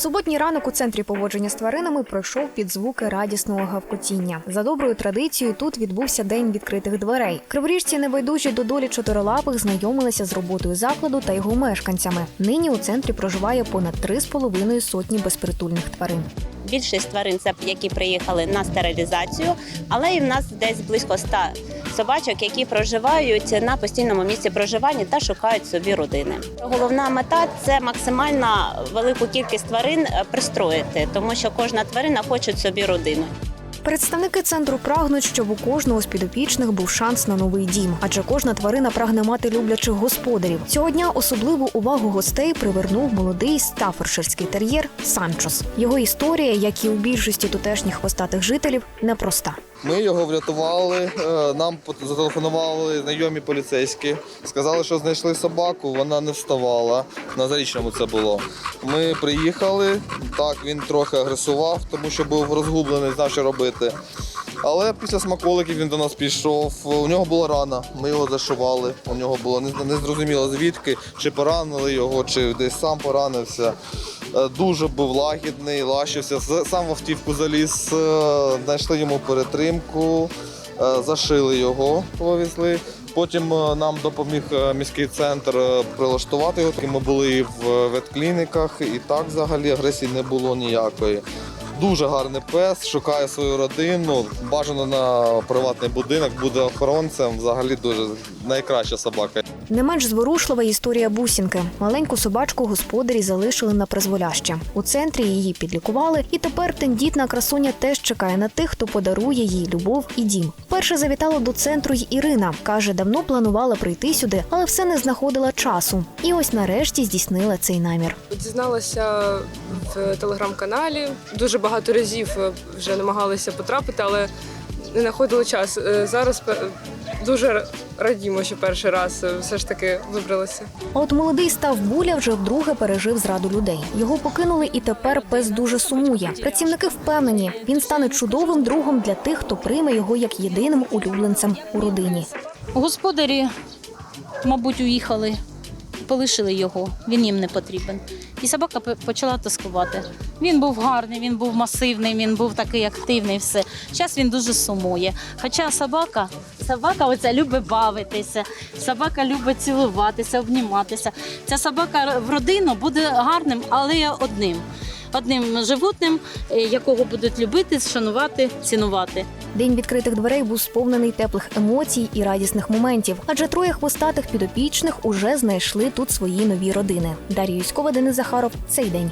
Суботній ранок у центрі поводження з тваринами пройшов під звуки радісного гавкотіння. За доброю традицією тут відбувся день відкритих дверей. Криворіжці небайдужі до долі чотирилапих знайомилися з роботою закладу та його мешканцями. Нині у центрі проживає понад три з половиною сотні безпритульних тварин. Більшість тварин це які приїхали на стерилізацію, але і в нас десь близько 100 собачок, які проживають на постійному місці проживання та шукають собі родини. Головна мета це максимально велику кількість тварин е, пристроїти, тому що кожна тварина хоче собі родину. Представники центру прагнуть, щоб у кожного з підопічних був шанс на новий дім, адже кожна тварина прагне мати люблячих господарів. Цього дня особливу увагу гостей привернув молодий стафорширський тер'єр Санчос. Його історія, як і у більшості тутешніх хвостатих жителів, непроста. Ми його врятували. е, Нам зателефонували знайомі поліцейські. Сказали, що знайшли собаку, вона не вставала. На зарічному це було. Ми приїхали. Так, він трохи агресував, тому що був розгублений, знав, що робити. Але після смаколиків він до нас пішов. У нього була рана. Ми його зашивали. У нього було не- незрозуміло звідки, чи поранили його, чи десь сам поранився. Е, Дуже був лагідний, лащився. Сам в автівку заліз, е, знайшли йому перетримку, е, зашили його, повезли. Потім нам допоміг міський центр прилаштувати його. Ми були в ветклініках, і так взагалі агресії не було ніякої. Дуже гарний пес, шукає свою родину. Бажано на приватний будинок, буде охоронцем. Взагалі дуже найкраща собака. Не менш зворушлива історія бусінки. Маленьку собачку господарі залишили на призволяще. У центрі її підлікували, і тепер тендітна красуня теж чекає на тих, хто подарує їй любов і дім. Перше завітала до центру й Ірина. каже, давно планувала прийти сюди, але все не знаходила часу. І ось нарешті здійснила цей намір. Дізналася в телеграм-каналі. Дуже багато разів е, вже намагалися потрапити, але не знаходили час. Е, Зараз дуже радімо, що перший раз е, все ж таки вибралися. А от молодий став буля вже вдруге пережив зраду людей. Його покинули, і тепер пес дуже сумує. Працівники впевнені, він стане чудовим другом для тих, хто прийме його як єдиним улюбленцем у родині. Господарі, мабуть, уїхали, полишили його, він їм не потрібен. І собака почала тоскувати. Він був гарний, він був масивний, він був такий активний. Все. Зараз він дуже сумує. Хоча собака, собака оця любить бавитися, собака любить цілуватися, обніматися. Ця собака в родину буде гарним, але одним. Одним животним, е, якого будуть любити, шанувати, цінувати. День відкритих дверей був сповнений теплих емоцій і радісних моментів, адже троє хвостатих підопічних уже знайшли тут свої нові родини. Дар'я Юськова, Денис Захаров. Цей день.